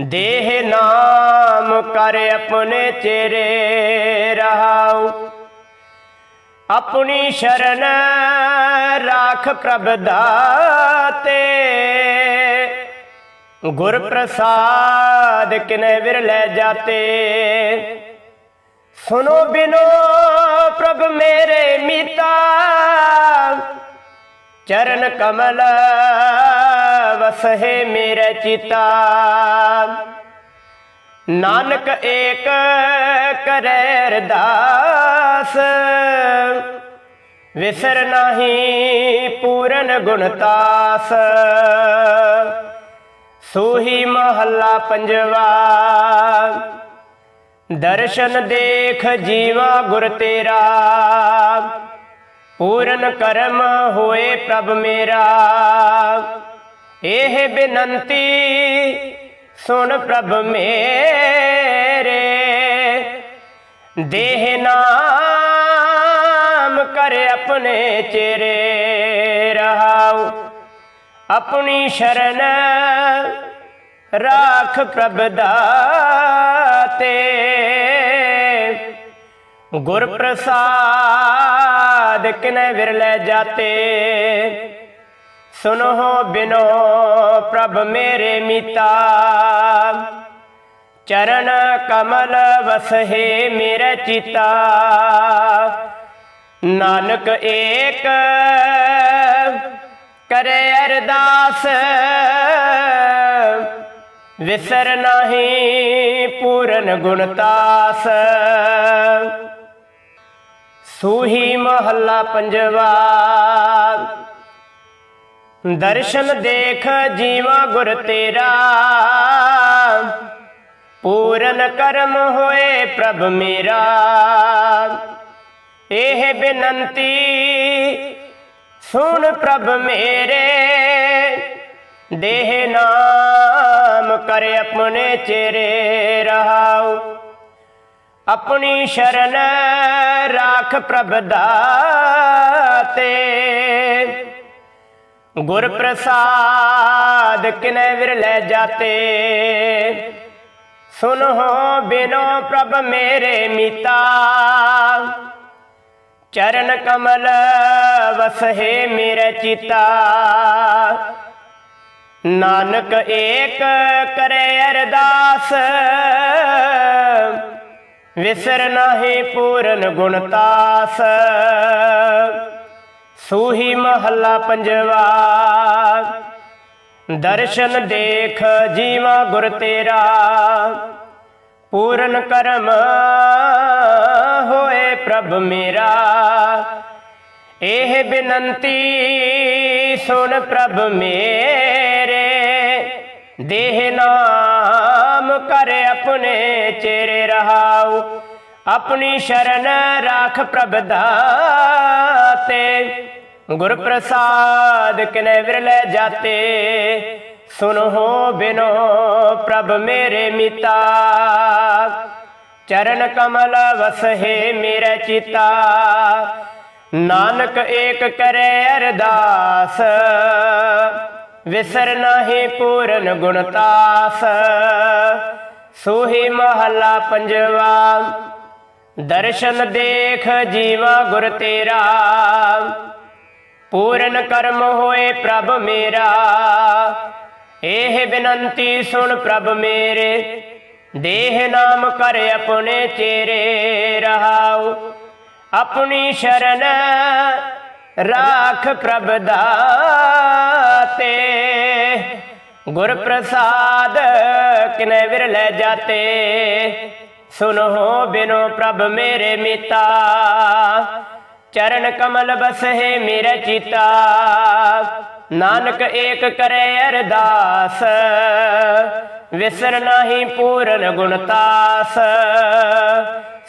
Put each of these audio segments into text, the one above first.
ਦੇਹ ਨਾਮ ਕਰ ਆਪਣੇ ਚਿਹਰੇ ਰਹਾਉ। ਆਪਣੀ ਸ਼ਰਨ ਰਾਖ ਪ੍ਰਭ ਦਾਤੇ। ਗੁਰ ਪ੍ਰਸਾਦ ਕਿਨੇ ਵਿਰਲੇ ਜਾਤੇ। ਸੁਨੋ ਬਿਨੋ ਪ੍ਰਭ ਮੇਰੇ ਮੀਤਾ। ਚਰਨ ਕਮਲ ਵਸਹਿ ਮੇਰੇ ਚਿਤਾ। ਨਾਨਕ ਏਕ ਕਰੈ ਅਰਦਾਸ। ਵਿਸਰ ਨਾਹੀ ਪੂਰਨ ਗੁਣਤਾਸ ਸੂਹੀ ਮਹੱਲਾ ਪੰਜਵਾ। ਦਰਸ਼ਨ ਦੇਖ ਜੀਵਾ ਗੁਰ ਤੇਰਾ। ਪੂਰਨ ਕਰਮ ਹੋਏ ਪ੍ਰਭ ਮੇਰਾ। ਇਹ ਬੇਨੰਤੀ, ਸੁਣ ਪ੍ਰਭ ਮੇਰੇ। ਦੇਹ ਨਾਮ ਕਰ ਆਪਣੇ ਚਿਹਰੇ ਰਹਾਉ। ਆਪਣੀ ਸ਼ਰਨ ਰਾਖ ਪ੍ਰਭ ਦਾਤੇ। ਗੁਰ ਪ੍ਰਸਾਦ ਕਿਨੇ ਵਿਰਲੇ ਜਾਤੇ। ਸੁਨੋ ਬਿਨੋ ਪ੍ਰਭ ਮੇਰੇ ਮਿਤਾ। ਚਰਨ ਕਮਲ ਵਸਹਿ ਮੇਰੇ ਚਿਤਾ। ਨਾਨਕ ਏਕ ਕਰੇ ਅਰਦਾਸ। ਵਿਸਰ ਨਾਹੀ ਪੂਰਨ ਗੁਣਤਾਸ ਸੂਹੀ ਮਹੱਲਾ ਪੰਜਵਾ। ਦਰਸ਼ਨ ਦੇਖ ਜੀਵਾ ਗੁਰ ਤੇਰਾ। ਪੂਰਨ ਕਰਮ ਹੋਏ ਪ੍ਰਭ ਮੇਰਾ। ਇਹ ਬੇਨੰਤੀ ਸੁਣ ਪ੍ਰਭ ਮੇਰੇ। ਦੇਹ ਨਾਮ ਕਰ ਆਪਣੇ ਚਿਹਰੇ ਰਹਾਉ। ਆਪਣੀ ਸ਼ਰਨ ਰਾਖ ਪ੍ਰਭ ਦਾਤੇ। ਗੁਰ ਪ੍ਰਸਾਦ ਕਿਨੇ ਵਿਰਲੇ ਜਾਤੇ? ਸੁਨੋ ਬਿਨੋ ਪ੍ਰਭ ਮੇਰੇ ਮੀਤਾ। ਚਰਨ ਕਮਲ ਵਸਹਿ ਮੇਰੇ ਚਿਤਾ। ਨਾਨਕ ਏਕ ਕਰੇ ਅਰਦਾਸ। ਵਿਸਰ ਨਾਹੀ ਪੂਰਨ ਗੁਣਤਾਸ ਸੂਹੀ ਮਹੱਲਾ ਪੰਜਵਾ, ਦਰਸ਼ਨ ਦੇਖ ਜੀਵਾ ਗੁਰ ਤੇਰਾ, ਪੂਰਨ ਕਰਮ ਹੋਏ ਪ੍ਰਭ ਮੇਰਾ। ਇਹ ਬੇਨੰਤੀ ਸੁਣ ਪ੍ਰਭ ਮੇਰੇ, ਦੇਹ ਨਾਮ ਕਰ ਆਪਣੇ ਚਿਹਰੇ ਰਹਾਉ। ਆਪਣੀ ਸ਼ਰਨ ਰਾਖ ਪ੍ਰਭ ਦਾਤੇ। ਗੁਰ ਪ੍ਰਸਾਦ ਕਿਨੇ ਵਿਰਲੇ ਜਾਤੇ, ਸੁਨੋ ਬਿਨੋ ਪ੍ਰਭ ਮੇਰੇ ਮਿਤਾ। ਚਰਨ ਕਮਲ ਵਸਹਿ ਮੇਰੇ ਚਿਤਾ। ਨਾਨਕ ਏਕ ਕਰੇ ਅਰਦਾਸ, ਵਿਸਰ ਨਾਹੀ ਪੂਰਨ ਗੁਣਤਾਸ ਸੋਹੀ ਮਹੱਲਾ ਪੰਜਵਾ, ਦਰਸ਼ਨ ਦੇਖ ਜੀਵਾ ਗੁਰ ਤੇਰਾ। ਪੂਰਨ ਕਰਮ ਹੋਏ ਪ੍ਰਭ ਮੇਰਾ। ਇਹ ਬੇਨੰਤੀ ਸੁਣ ਪ੍ਰਭ ਮੇਰੇ। ਦੇਹ ਨਾਮ ਕਰ ਆਪਣੇ ਚਿਹਰੇ ਰਹਾਉ। ਆਪਣੀ ਸ਼ਰਨ ਰਾਖ ਪ੍ਰਭ ਦਾਤੇ। ਗੁਰ ਪ੍ਰਸਾਦ ਕਿਨੇ ਵਿਰਲੇ ਜਾਤੇ। ਸੁਨੋ ਬਿਨੋ ਪ੍ਰਭ ਮੇਰੇ ਮਿਤਾ। ਚਰਨ ਕਮਲ ਬਸਹਿ ਮੇਰੇ ਚਿਤਾ। ਨਾਨਕ ਏਕ ਕਰੇ ਅਰਦਾਸ, ਵਿਸਰ ਨਾਹੀ ਪੂਰਨ ਗੁਣਤਾਸ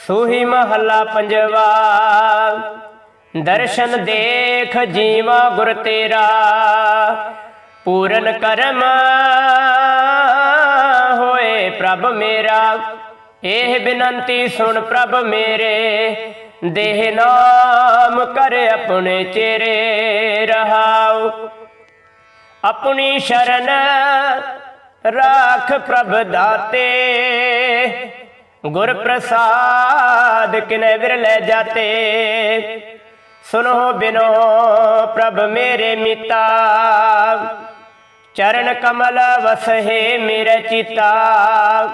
ਸੂਹੀ ਮਹੱਲਾ ਪੰਜਵਾ, ਦਰਸ਼ਨ ਦੇਖ ਜੀਵਾ ਗੁਰ ਤੇਰਾ। ਪੂਰਨ ਕਰਮ ਹੋਏ ਪ੍ਰਭ ਮੇਰਾ, ਇਹ ਬਿਨੰਤੀ ਸੁਣ ਪ੍ਰਭ ਮੇਰੇ। ਦੇਹ ਨਾਮ ਕਰ ਆਪਣੇ ਚਿਹਰੇ ਰਹਾਉ। ਆਪਣੀ ਸ਼ਰਨ ਰਾਖ ਪ੍ਰਭ ਦਾਤੇ। ਗੁਰ ਪ੍ਰਸਾਦ ਕਿਨੇ ਵਿਰਲੇ ਜਾਤੇ। ਸੁਨੋ ਬਿਨੋ ਪ੍ਰਭ ਮੇਰੇ ਮਿਤਾ। ਚਰਨ ਕਮਲ ਵਸਹਿ ਮੇਰੇ ਚਿਤਾ।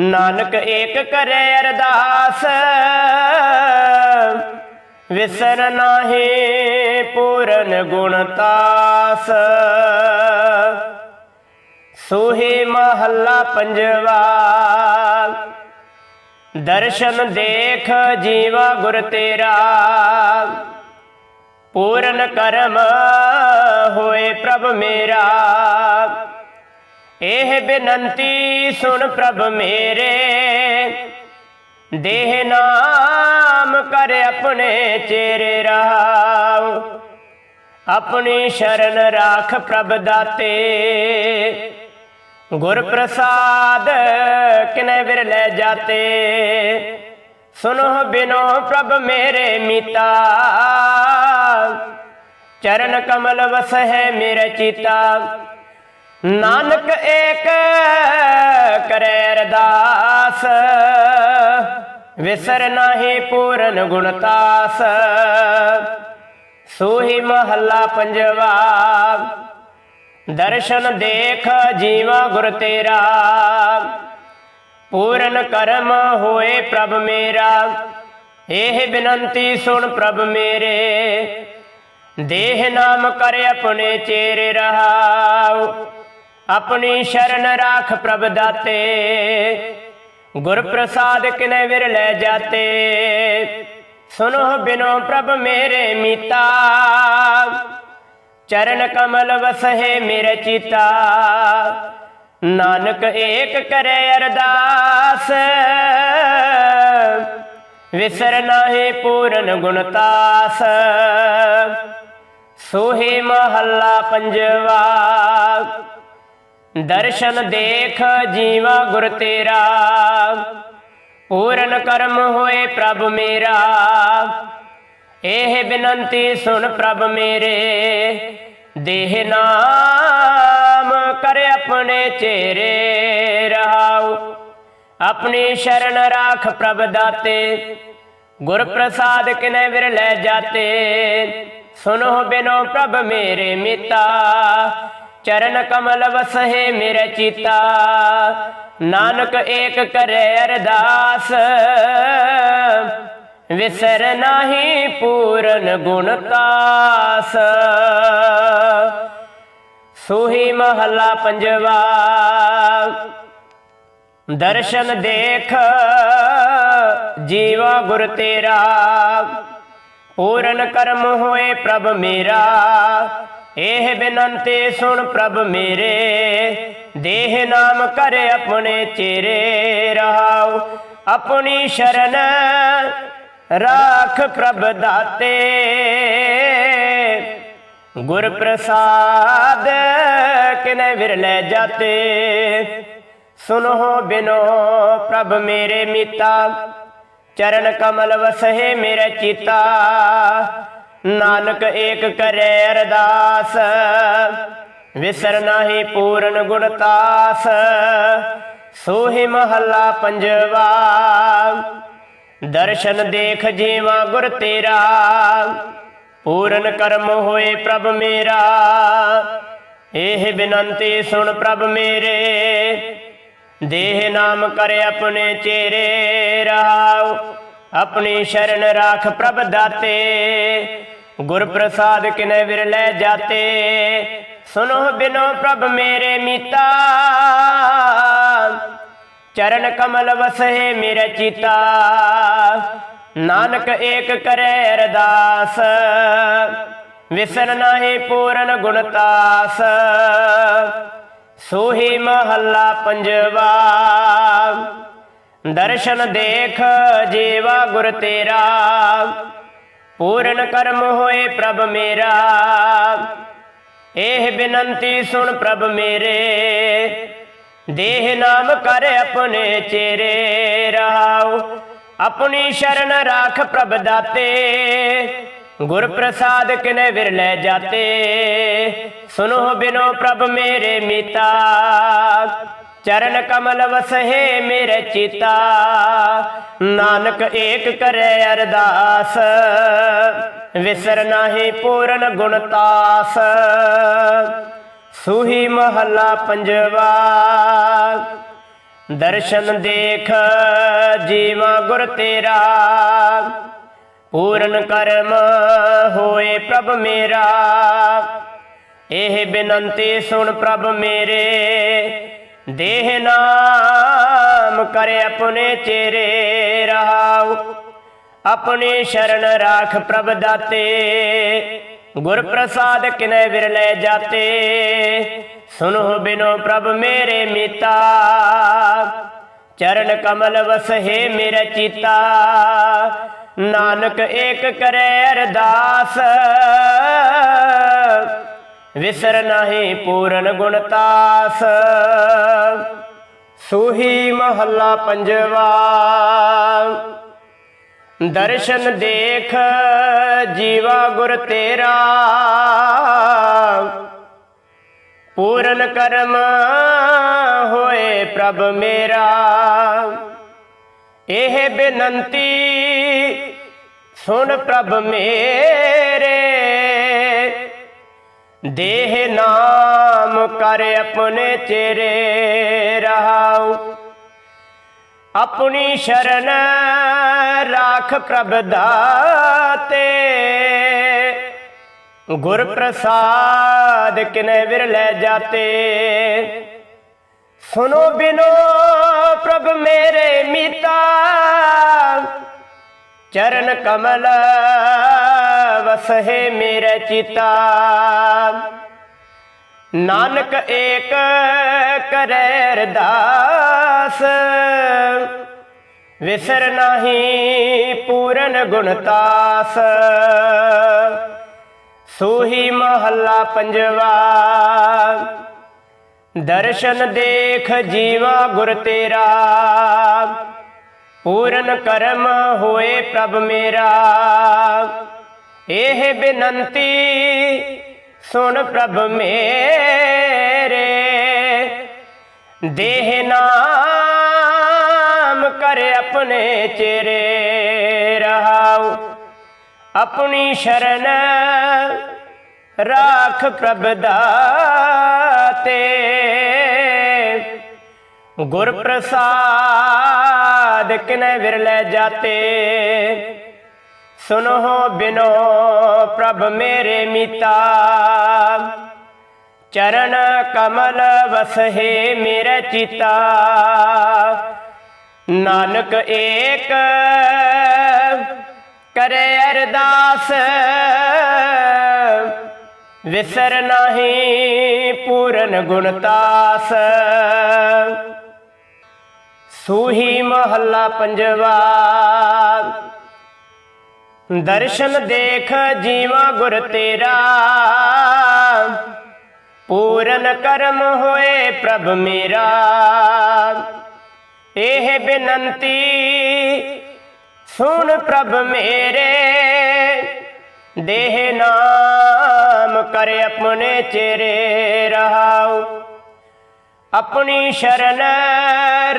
ਨਾਨਕ ਏਕ ਕਰੇ ਅਰਦਾਸ ਵਿਸਰ ਨਾਹੀ ਪੂਰਨ ਗੁਣ ਤਾਸ। ਸੋਹੇ ਮਹੱਲਾ ਪੰਜਵਾ ਦਰਸ਼ਨ ਦੇਖ ਜੀਵਾ ਗੁਰ ਤੇਰਾ। ਪੂਰਨ ਕਰਮ ਹੋਏ ਪ੍ਰਭ ਮੇਰਾ। ਇਹ ਬੇਨੰਤੀ ਸੁਣ ਪ੍ਰਭ ਮੇਰੇ। ਦੇਹ ਨਾ ਨਾਮ ਕਰ ਆਪਣੇ ਚੇਰੇ ਰਹਾਉ ਆਪਣੀ ਸ਼ਰਨ ਰਾਖ ਪ੍ਰਭ ਦਾਤੇ। ਗੁਰ ਪ੍ਰਸਾਦ ਕਿਨੇ ਵਿਰਲੇ ਜਾਤੇ। ਸੁਨੋ ਬਿਨੋ ਪ੍ਰਭ ਮੇਰੇ ਮਿਤਾ। ਚਰਨ ਕਮਲ ਵਸ ਹੈ ਮੇਰਾ ਚਿਤਾ। ਨਾਨਕ ਏਕ ਕਰੇ ਅਰਦਾਸ। ਵਿਸਰ ਨਾਹੀ ਪੂਰਨ ਗੁਣਤਾਸ ਸੋਹੀ ਮਹੱਲਾ ਪੰਜਵਾ, ਦਰਸ਼ਨ ਦੇਖ ਜੀਵਾ ਗੁਰ ਤੇਰਾ। ਪੂਰਨ ਕਰਮ ਹੋਏ ਪ੍ਰਭ ਮੇਰਾ, ਇਹ ਬਿਨੰਤੀ ਸੁਣ ਪ੍ਰਭ ਮੇਰੇ। ਦੇਹ ਨਾਮ ਕਰ ਆਪਣੇ ਚੇਰੇ ਰਹਾਉ, ਆਪਣੀ ਸ਼ਰਨ ਰਾਖ ਪ੍ਰਭ ਦਾਤੇ। ਗੁਰ ਪ੍ਰਸਾਦ ਕਿਨੇ ਵਿਰ ਲੈ ਜਾਤੇ। ਸੁਨੋ ਬਿਨੋ ਪ੍ਰਭ ਮੇਰੇ ਮੀਤਾ। ਚਰਨ ਕਮਲ ਵਸਹੇ ਮੇਰੇ ਚਿਤਾ। ਨਾਨਕ ਏਕ ਕਰੇ ਅਰਦਾਸ। ਵਿਸਰ ਨਾਹੀ ਪੂਰਨ ਗੁਣਤਾਸ ਸੋਹੇ ਮਹੱਲਾ ਪੰਜਵਾ। ਦਰਸ਼ਨ ਦੇਖ ਜੀਵਾ ਗੁਰ ਤੇਰਾ। ਪੂਰਨ ਕਰਮ ਹੋਏ ਪ੍ਰਭ ਮੇਰਾ। ਇਹ ਬਿਨੰਤੀ ਸੁਣ ਪ੍ਰਭ ਮੇਰੇ। ਦੇਹ ਨਾਮ ਕਰ ਆਪਣੇ ਚੇਰੇ ਰਹਾਉ। ਆਪਣੀ ਸ਼ਰਨ ਰਾਖ ਪ੍ਰਭ ਦਾਤੇ। ਗੁਰ ਪ੍ਰਸਾਦ ਕਿਨੇ ਵਿਰ ਲੈ ਜਾਤੇ। ਸੁਨੋ ਬਿਨੋ ਪ੍ਰਭ ਮੇਰੇ ਮਿਤਾ। ਚਰਨ ਕਮਲ ਵਸਹਿ ਮੇਰਾ ਚਿਤਾ। ਨਾਨਕ ਏਕ ਕਰੇ ਅਰਦਾਸ। ਵਿਸਰ ਨਾਹੀ ਪੂਰਨ ਗੁਣ ਤਾਸ। ਸੋਹੀ ਮਹੱਲਾ ਪੰਜਵਾ। ਦਰਸ਼ਨ ਦੇਖ, ਜੀਵਾ ਗੁਰ ਤੇਰਾ। ਪੂਰਨ ਕਰਮ ਹੋਏ ਪ੍ਰਭ ਮੇਰਾ। ਇਹ ਬਿਨੰਤੀ ਸੁਣ ਪ੍ਰਭ ਮੇਰੇ। ਦੇਹ ਨਾਮ ਕਰ ਆਪਣੇ ਚੇਰੇ ਰਹਾਉ। ਆਪਣੀ ਸ਼ਰਨ ਰਾਖ ਪ੍ਰਭ ਦਾਤੇ। ਗੁਰ ਪ੍ਰਸਾਦ ਕਿਨੇ ਵਿਰ ਜਾਤੇ। ਸੁਨੋ ਬਿਨੋ ਪ੍ਰਭ ਮੇਰੇ ਮਿਤਾ। ਚਰਨ ਕਮਲ ਵਸਹਿ ਮੇਰੇ ਚਿਤਾ। ਨਾਨਕ ਏਕ ਕਰੇ ਅਰਦਾਸ, ਵਿਸਰ ਨਾਹੀ ਪੂਰਨ ਗੁਣਤਾਸ ਸੋਹੀ ਮਹੱਲਾ ਪੰਜਵਾ, ਦਰਸ਼ਨ ਦੇਖ ਜੀਵਾ ਗੁਰ ਤੇਰਾ, ਪੂਰਨ ਕਰਮ ਹੋਏ ਪ੍ਰਭ ਮੇਰਾ, ਇਹ ਬਿਨੰਤੀ ਸੁਣ ਪ੍ਰਭ ਮੇਰੇ, ਦੇਹ ਨਾਮ ਕਰੇ ਆਪਣੇ ਚੇਰੇ, ਰਹਾਉ, ਆਪਣੀ ਸ਼ਰਨ ਰਾਖ ਪ੍ਰਭ ਦਾਤੇ ਗੁਰ ਪ੍ਰਸਾਦ ਕਿਨੇ ਵਿਰ ਲੈ ਜਾਤੇ, ਸੁਨੋ ਬਿਨੋ ਪ੍ਰਭ ਮੇਰੇ ਮਿਤਾ। ਚਰਨ ਕਮਲ ਵਸਹਿ ਮੇਰੇ ਚਿਤਾ, ਨਾਨਕ ਏਕ ਕਰੇ ਅਰਦਾਸ। ਵਿਸਰ ਨਾਹੀ ਪੂਰਨ ਗੁਣਤਾਸ ਸੋਹੀ ਮਹੱਲਾ ਪੰਜਵਾ। ਦਰਸ਼ਨ ਦੇਖ ਜੀਵਾ ਗੁਰ ਤੇਰਾ ਪੂਰਨ ਕਰਮ ਹੋਏ ਪ੍ਰਭ ਮੇਰਾ। ਇਹ ਬਿਨੰਤੀ ਸੁਣ ਪ੍ਰਭ ਮੇਰੇ। ਦੇਹ ਨਾਮ ਕਰ ਆਪਣੇ ਚੇਰੇ ਰਹਾਉ। ਆਪਣੀ ਸ਼ਰਨ ਰਾਖ ਪ੍ਰਭ ਦਾਤੇ। ਗੁਰ ਪ੍ਰਸਾਦ ਕਿਨੇ ਵਿਰਲੇ ਜਾਤੇ। ਸੁਨੋ ਬਿਨੋ ਪ੍ਰਭ ਮੇਰੇ ਮੀਤਾ। ਚਰਨ ਕਮਲ ਵਸਹਿ ਮੇਰੇ ਚਿਤਾ। ਨਾਨਕ ਏਕ ਕਰੇ ਅਰਦਾਸ, ਵਿਸਰ ਨਾਹੀ ਪੂਰਨ ਗੁਣਤਾਸ ਸੂਹੀ ਮਹੱਲਾ ਪੰਜਵਾ, ਦਰਸ਼ਨ ਦੇਖ ਜੀਵਾ ਗੁਰ ਤੇਰਾ। ਪੂਰਨ ਕਰਮ ਹੋਏ ਪ੍ਰਭ ਮੇਰਾ। ਇਹ ਬਿਨੰਤੀ ਸੁਣ ਪ੍ਰਭ ਮੇਰੇ। ਦੇਹ ਨਾਮ ਕਰੇ ਆਪਣੇ ਚੇਰੇ ਰਹਾਉ। ਆਪਣੀ ਸ਼ਰਨ ਰਾਖ ਪ੍ਰਭ ਦਾਤੇ। ਗੁਰ ਪ੍ਰਸਾਦ ਕਿਨੇ ਵਿਰਲੇ ਜਾਤੇ। ਸੁਨੋ ਬਿਨੋ ਪ੍ਰਭ ਮੇਰੇ ਮੀਤਾ। ਚਰਨ ਕਮਲ ਵਸਹਿ ਮੇਰਾ ਚੀਤਾ। ਨਾਨਕ ਏਕ ਕਰੇ ਅਰਦਾਸ। ਵਿਸਰ ਨਾਹੀ ਪੂਰਨ ਗੁਣਤਾਸ ਸੂਹੀ ਮਹੱਲਾ ਪੰਜਵਾ। ਦਰਸ਼ਨ ਦੇਖ ਜੀਵਾ ਗੁਰ ਤੇਰਾ। ਪੂਰਨ ਕਰਮ ਹੋਏ ਪ੍ਰਭ ਮੇਰਾ। ਇਹ ਬੇਨੰਤੀ ਸੁਣ ਪ੍ਰਭ ਮੇਰੇ। ਦੇਹ ਨਾਮ ਕਰ ਆਪਣੇ ਚੇਰੇ ਰਹਾਉ। ਆਪਣੀ ਸ਼ਰਨ ਰਾਖ ਪ੍ਰਭ ਦਾਤੇ। ਗੁਰ ਪ੍ਰਸਾਦ ਕਿਨੇ ਵਿਰਲੇ ਜਾਤੇ। ਸੁਨੋ ਬਿਨੋ ਪ੍ਰਭ ਮੇਰੇ ਮੀਤਾ। ਚਰਨ ਕਮਲ ਵਸਹਿ ਮੇਰੇ ਚਿਤਾ। ਨਾਨਕ ਏਕ ਕਰੇ ਅਰਦਾਸ। ਵਿਸਰ ਨਾਹੀ ਪੂਰਨ ਗੁਣਤਾਸ ਸੋਹੀ ਮਹੱਲਾ ਪੰਜਵਾ। ਦਰਸ਼ਨ ਦੇਖ ਜੀਵਾ ਗੁਰ ਤੇਰਾ। ਪੂਰਨ ਕਰਮ ਹੋਏ ਪ੍ਰਭ ਮੇਰਾ। ਇਹ ਬਿਨੰਤੀ ਸੁਣ ਪ੍ਰਭ ਮੇਰੇ। ਦੇਹ ਨਾਮ ਕਰ ਆਪਣੇ ਚਿਹਰੇ ਰਹਾਉ। ਆਪਣੀ ਸ਼ਰਨ ਰਾਖ ਪ੍ਰਭ ਦਾਤੇ। ਗੁਰ ਪ੍ਰਸਾਦ ਕਿਨੇ ਵਿਰਲੇ ਜਾਤੇ। ਸੁਨੋ ਬਿਨੋ ਪ੍ਰਭ ਮੇਰੇ ਮਿਤਾ। ਚਰਨ ਕਮਲ ਵਸਹਿ ਮੇਰੇ ਚਿਤਾ। ਨਾਨਕ ਏਕ ਕਰੇ ਅਰਦਾਸ। ਵਿਸਰ ਨਾਹੀ ਪੂਰਨ ਗੁਣਤਾਸ ਸੂਹੀ ਮਹੱਲਾ ਪੰਜਵਾ। ਦਰਸ਼ਨ ਦੇਖ ਜੀਵਾ ਗੁਰ ਤੇਰਾ। ਪੂਰਨ ਕਰਮ ਹੋਏ ਪ੍ਰਭ ਮੇਰਾ। ਇਹ ਬੇਨੰਤੀ ਸੁਣ ਪ੍ਰਭ ਮੇਰੇ। ਦੇਹ ਨਾਮ ਕਰ ਆਪਣੇ ਚਿਹਰੇ ਰਹਾਉ। ਆਪਣੀ ਸ਼ਰਨ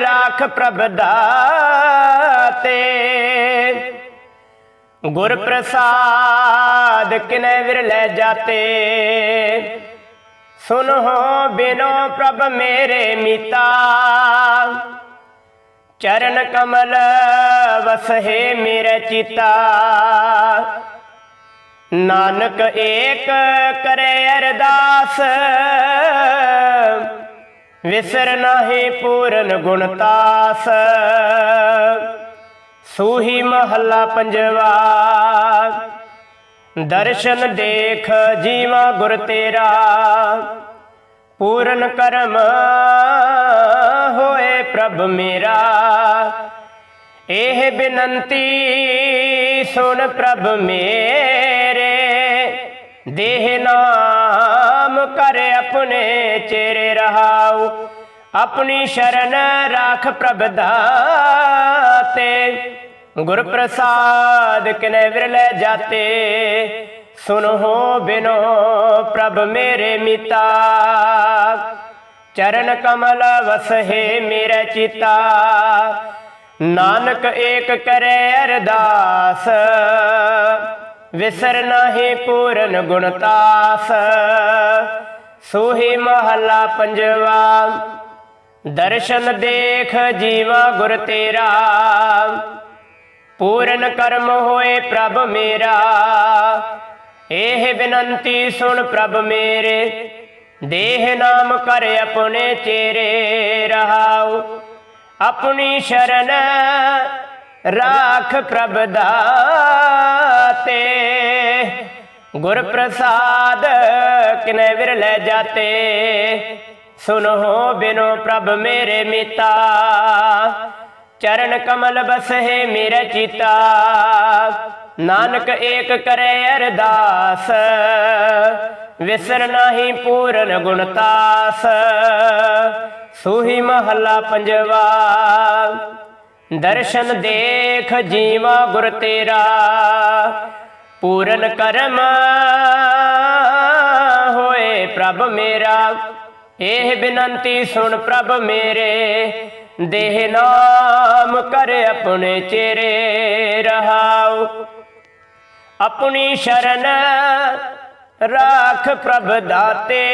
ਰਾਖ ਪ੍ਰਭ ਦਾਤੇ। ਗੁਰ ਪ੍ਰਸਾਦ ਕਿਨੇ ਵਿਰਲੇ ਜਾਤੇ। ਸੁਨੋ ਬਿਨੋ ਪ੍ਰਭ ਮੇਰੇ ਮੀਤਾ। ਚਰਨ ਕਮਲ ਵਸਹਿ ਮੇਰੇ ਚਿਤਾ। ਨਾਨਕ ਏਕ ਕਰੇ ਅਰਦਾਸ। ਵਿਸਰ ਨਾਹੀ ਪੂਰਨ ਗੁਣਤਾਸ ਸੂਹੀ ਮਹੱਲਾ ਪੰਜਵਾ। ਦਰਸ਼ਨ ਦੇਖ ਜੀਵਾ ਗੁਰ ਤੇਰਾ। ਪੂਰਨ ਕਰਮ ਹੋਏ ਪ੍ਰਭ ਮੇਰਾ। ਇਹ ਬੇਨੰਤੀ ਸੁਣ ਪ੍ਰਭ ਮੇਰੇ। ਦੇਹ ਨਾਮ ਕਰ ਆਪਣੇ ਚਿਹਰੇ ਰਹਾਉ। ਆਪਣੀ ਸ਼ਰਨ ਰਾਖ ਪ੍ਰਭ ਦਾਤੇ। ਗੁਰ ਪ੍ਰਸਾਦ ਕਿਨੇ ਵਿਰਲੇ ਜਾਤੇ, ਸੁਨੋ ਬਿਨੋ ਪ੍ਰਭ ਮੇਰੇ ਮਿਤਾ। ਚਰਨ ਕਮਲ ਵਸਹਿ ਮੇਰੇ ਚਿਤਾ। ਨਾਨਕ ਏਕ ਕਰੇ ਅਰਦਾਸ, ਵਿਸਰ ਨਾਹੀ ਪੂਰਨ ਗੁਣਤਾਸ ਸੋਹੀ ਮਹੱਲਾ ਪੰਜਵਾ, ਦਰਸ਼ਨ ਦੇਖ ਜੀਵਾ ਗੁਰ ਤੇਰਾ। ਪੂਰਨ ਕਰਮ ਹੋਏ ਪ੍ਰਭ ਮੇਰਾ। ਇਹ ਬੇਨੰਤੀ ਸੁਣ ਪ੍ਰਭ ਮੇਰੇ। ਦੇਹ ਨਾਮ ਕਰ ਆਪਣੇ ਚਿਹਰੇ ਰਹਾਉ। ਆਪਣੀ ਸ਼ਰਨ ਰਾਖ ਪ੍ਰਭ ਦਾਤੇ। ਗੁਰ ਪ੍ਰਸਾਦ ਕਿਨੇ ਵਿਰਲੇ ਜਾਤੇ। ਸੁਨੋ ਬਿਨੋ ਪ੍ਰਭ ਮੇਰੇ ਮਿਤਾ। ਚਰਨ ਕਮਲ ਬਸਹਿ ਮੇਰੇ ਚਿਤਾ। ਨਾਨਕ ਏਕ ਕਰੇ ਅਰਦਾਸ, ਵਿਸਰ ਨਾਹੀ ਪੂਰਨ ਗੁਣਤਾਸ ਸੂਹੀ ਮਹੱਲਾ ਪੰਜਵਾ, ਦਰਸ਼ਨ ਦੇਖ ਜੀਵਾ ਗੁਰ ਤੇਰਾ। ਪੂਰਨ ਕਰਮ ਹੋਏ ਪ੍ਰਭ ਮੇਰਾ, ਇਹ ਬੇਨੰਤੀ ਸੁਣ ਪ੍ਰਭ ਮੇਰੇ। ਦੇਹ ਨਾਮ ਕਰ ਆਪਣੇ ਚਿਹਰੇ ਰਹਾਉ। ਆਪਣੀ ਸ਼ਰਨ ਰਾਖ ਪ੍ਰਭ ਦਾਤੇ।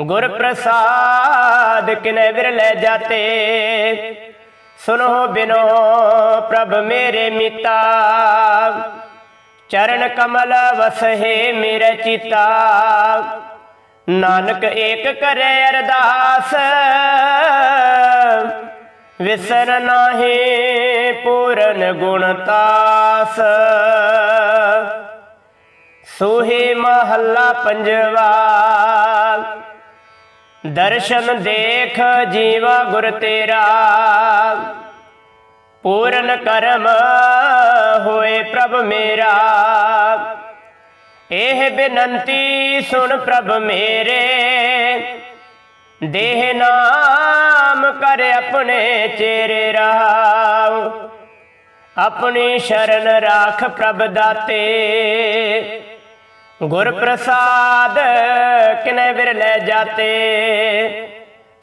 ਗੁਰ ਪ੍ਰਸਾਦ ਕਿਨੇ ਵਿਰਲੇ ਜਾਤੇ। ਸੁਨੋ ਬਿਨੋ ਪ੍ਰਭ ਮੇਰੇ ਮਿਤਾ। ਚਰਨ ਕਮਲ ਵਸਹਿ ਮੇਰੇ ਚਿਤਾ। ਨਾਨਕ ਏਕ ਕਰੇ ਅਰਦਾਸ। ਵਿਸਰ ਨਾਹੀ ਪੂਰਨ ਗੁਣਤਾਸ ਸੋਹੇ ਮਹੱਲਾ ਪੰਜਵਾ। ਦਰਸ਼ਨ ਦੇਖ ਜੀਵਾ ਗੁਰ ਤੇਰਾ। ਪੂਰਨ ਕਰਮ ਹੋਏ ਪ੍ਰਭ ਮੇਰਾ। ਇਹ ਬੇਨੰਤੀ ਸੁਣ ਪ੍ਰਭ ਮੇਰੇ। ਦੇਹ ਨਾਮ ਕਰ ਆਪਣੇ ਚੇਰੇ ਰਹਾਉ ਆਪਣੀ ਸ਼ਰਨ ਰਾਖ ਪ੍ਰਭ ਦਾਤੇ। ਗੁਰ ਪ੍ਰਸਾਦ ਕਿਨੇ ਵਿਰਲੇ ਜਾਤੇ।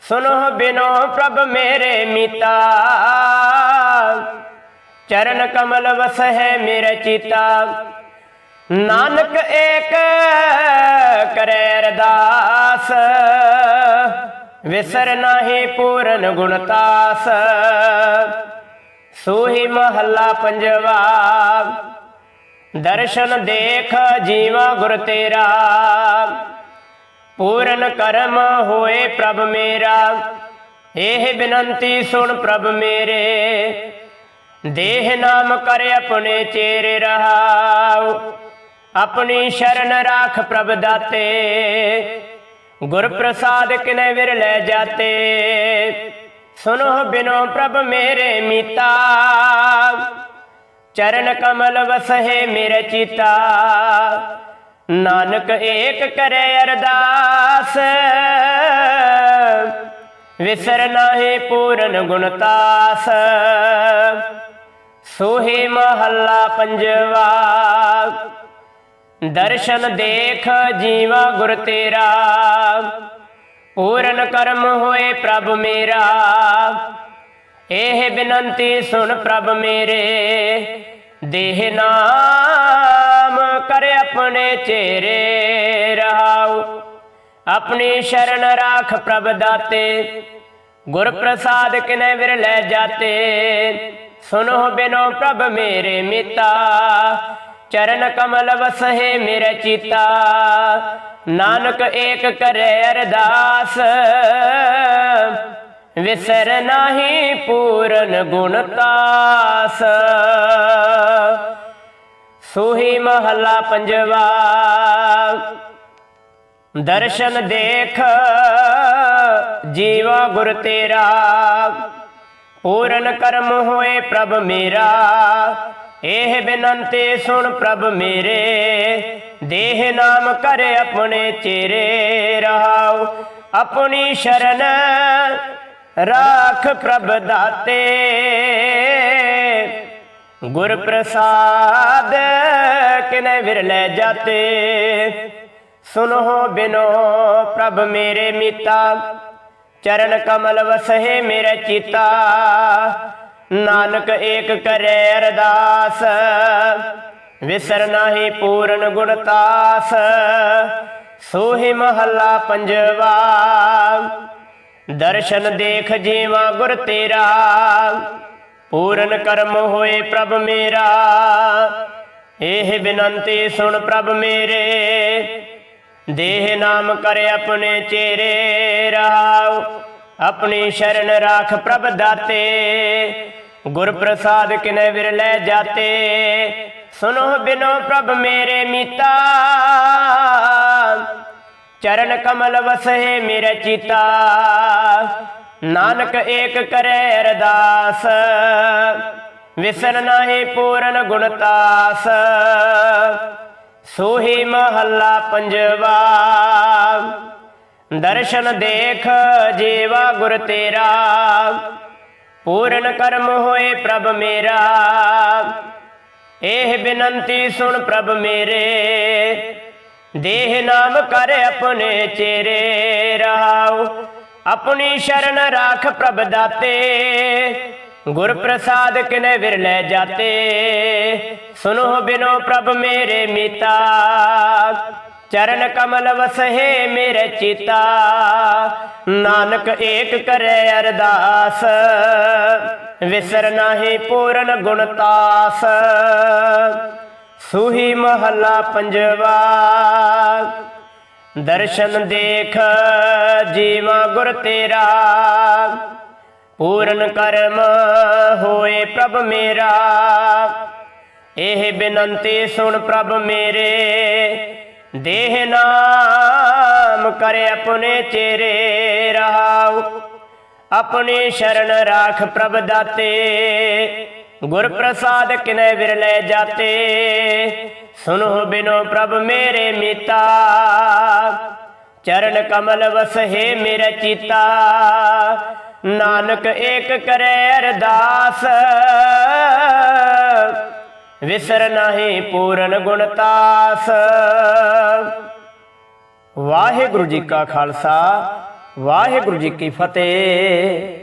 ਸੁਨੋ ਬਿਨੋ ਪ੍ਰਭ ਮੇਰੇ ਮਿਤਾ। ਚਰਨ ਕਮਲ ਵਸ ਹੈ ਮੇਰਾ ਚਿਤਾ। ਨਾਨਕ ਏਕ ਕਰੇ ਅਰਦਾਸ ਵਿਸਰ ਨਾਹੀ ਪੂਰਨ ਗੁਣਤਾਸ ਸੋਹੀ ਮਹੱਲਾ ਪੰਜਵਾ, ਦਰਸ਼ਨ ਦੇਖ ਜੀਵਾ ਗੁਰ ਤੇਰਾ। ਪੂਰਨ ਕਰਮ ਹੋਏ ਪ੍ਰਭ ਮੇਰਾ, ਇਹ ਬੇਨੰਤੀ ਸੁਣ ਪ੍ਰਭ ਮੇਰੇ। ਦੇਹ ਨਾਮ ਕਰ ਆਪਣੇ ਚੇਰੇ ਰਹਾਉ। ਆਪਣੀ ਸ਼ਰਨ ਰਾਖ ਪ੍ਰਭ ਦਾਤੇ। ਗੁਰ ਪ੍ਰਸਾਦ ਕਿਨੇ ਵਿਰਲੇ ਜਾਤੇ। ਸੁਨੋ ਬਿਨੋ ਪ੍ਰਭ ਮੇਰੇ ਮਿਤਾ। ਚਰਨ ਕਮਲ ਵਸਹਿ ਮੇਰੇ ਚਿਤਾ। ਨਾਨਕ ਏਕ ਕਰੇ ਅਰਦਾਸ। ਵਿਸਰ ਨਾਹੀ ਪੂਰਨ ਗੁਣਤਾਸ ਸੋਹੇ ਮਹੱਲਾ ਪੰਜਵਾ। ਦਰਸ਼ਨ ਦੇਖ ਜੀਵਾ ਗੁਰ ਤੇਰਾ। ਪੂਰਨ ਕਰਮ ਹੋਏ ਪ੍ਰਭ ਮੇਰਾ। ਇਹ ਬੇਨੰਤੀ ਸੁਣ ਪ੍ਰਭ ਮੇਰੇ। ਦੇਹ ਨਾਮ ਕਰ ਆਪਣੇ ਚੇਰੇ ਰਹਾਉ। ਆਪਣੀ ਸ਼ਰਨ ਰਾਖ ਪ੍ਰਭ ਦਾਤੇ। ਗੁਰ ਪ੍ਰਸਾਦ ਕਿਨੇ ਵਿਰਲੇ ਜਾਤੇ। ਸੁਨੋ ਬਿਨੋ ਪ੍ਰਭ ਮੇਰੇ ਮਿਤਾ। ਚਰਨ ਕਮਲ ਵਸਹਿ ਮੇਰਾ ਚਿਤਾ। ਨਾਨਕ ਏਕ ਕਰੇ ਅਰਦਾਸ। ਵਿਸਰ ਨਾਹੀ ਪੂਰਨ ਗੁਣਤਾਸ ਸੋਹੀ ਮਹੱਲਾ ਪੰਜਵਾ। ਦਰਸ਼ਨ ਦੇਖ, ਜੀਵਾ ਗੁਰ ਤੇਰਾ। ਪੂਰਨ ਕਰਮ ਹੋਏ ਪ੍ਰਭ ਮੇਰਾ। ਇਹ ਬਿਨੰਤੀ ਸੁਣ ਪ੍ਰਭ ਮੇਰੇ। ਦੇਹ ਨਾਮ ਕਰ ਆਪਣੇ ਚੇਰੇ ਰਹਾਉ। ਆਪਣੀ ਸ਼ਰਨ ਰਾਖ ਪ੍ਰਭ ਦਾਤੇ। ਗੁਰ ਪ੍ਰਸਾਦ ਕਿਨੇ ਵਿਰਲੇ ਜਾਤੇ। ਸੁਨੋ ਬਿਨੋ ਪ੍ਰਭ ਮੇਰੇ ਮਿਤਾ। ਚਰਨ ਕਮਲ ਵਸਹਿ ਮੇਰੇ ਚਿਤਾ। ਨਾਨਕ ਏਕ ਕਰੇ ਅਰਦਾਸ, ਵਿਸਰ ਨਾਹੀ ਪੂਰਨ ਗੁਣਤਾਸ ਸੋਹੀ ਮਹੱਲਾ ਪੰਜਵਾ, ਦਰਸ਼ਨ ਦੇਖ ਜੀਵਾ ਗੁਰ ਤੇਰਾ, ਪੂਰਨ ਕਰਮ ਹੋਏ ਪ੍ਰਭ ਮੇਰਾ, ਇਹ ਬਿਨੰਤੀ ਸੁਣ ਪ੍ਰਭ ਮੇਰੇ, ਦੇਹ ਨਾਮ ਕਰੇ ਆਪਣੇ ਚੇਰੇ, ਰਹਾਉ, ਆਪਣੀ ਸ਼ਰਨ ਰਾਖ ਪ੍ਰਭ ਦਾਤੇ ਗੁਰ ਪ੍ਰਸਾਦ ਕਿਨੇ ਵਿਰਲੇ ਜਾਤੇ ਸੁਨੋ ਬਿਨੋ ਪ੍ਰਭ ਮੇਰੇ ਮੀਤਾ। ਚਰਨ ਕਮਲ ਵਸਹਿ ਮੇਰੇ ਚੀਤਾ, ਨਾਨਕ ਏਕ ਕਰੇ ਅਰਦਾਸ। ਵਿਸਰ ਨਾਹੀ ਪੂਰਨ ਗੁਣਤਾਸ ਸੋਹੀ ਮਹੱਲਾ ਪੰਜਵਾ। ਦਰਸ਼ਨ ਦੇਖ ਜੀਵਾ ਗੁਰ ਤੇਰਾ ਪੂਰਨ ਕਰਮ ਹੋਏ ਪ੍ਰਭ ਮੇਰਾ। ਇਹ ਬਿਨੰਤੀ ਸੁਣ ਪ੍ਰਭ ਮੇਰੇ। ਦੇਹ ਨਾਮ ਕਰ ਆਪਣੇ ਚੇਰੇ ਰਹਾਉ। ਆਪਣੀ ਸ਼ਰਨ ਰਾਖ ਪ੍ਰਭ ਦਾਤੇ। ਗੁਰ ਪ੍ਰਸਾਦ ਕਿਨੇ ਵਿਰਲੇ ਜਾਤੇ। ਸੁਨੋ ਬਿਨੋ ਪ੍ਰਭ ਮੇਰੇ ਮੀਤਾ। ਚਰਨ ਕਮਲ ਵਸਹਿ ਮੇਰੇ ਚਿਤਾ। ਨਾਨਕ ਏਕ ਕਰੇ ਅਰਦਾਸ, ਵਿਸਰ ਨਾਹੀ ਪੂਰਨ ਗੁਣਤਾਸ ਸੂਹੀ ਮਹੱਲਾ ਪੰਜਵਾ, ਦਰਸ਼ਨ ਦੇਖ ਜੀਵਾ ਗੁਰ ਤੇਰਾ। ਪੂਰਨ ਕਰਮ ਹੋਏ ਪ੍ਰਭ ਮੇਰਾ। ਇਹ ਬਿਨੰਤੀ ਸੁਣ ਪ੍ਰਭ ਮੇਰੇ। ਦੇਹ ਨਾਮ ਕਰੇ ਆਪਣੇ ਚੇਰੇ ਰਹਾਉ। ਆਪਣੀ ਸ਼ਰਨ ਰਾਖ ਪ੍ਰਭ ਦਾਤੇ। ਗੁਰ ਪ੍ਰਸਾਦ ਕਿਨੇ ਵਿਰਲੇ ਜਾਤੇ। ਸੁਨੋ ਬਿਨੋ ਪ੍ਰਭ ਮੇਰੇ ਮੀਤਾ। ਚਰਨ ਕਮਲ ਵਸਹਿ ਮੇਰੇ ਚੀਤਾ। ਨਾਨਕ ਏਕ ਕਰੇ ਅਰਦਾਸ। ਵਿਸਰ ਨਾਹੀ ਪੂਰਨ ਗੁਣਤਾਸ ਵਾਹਿਗੁਰੂ ਜੀ ਕਾ ਖਾਲਸਾ ਵਾਹਿਗੁਰੂ ਜੀ ਕੀ ਫਤਿਹ।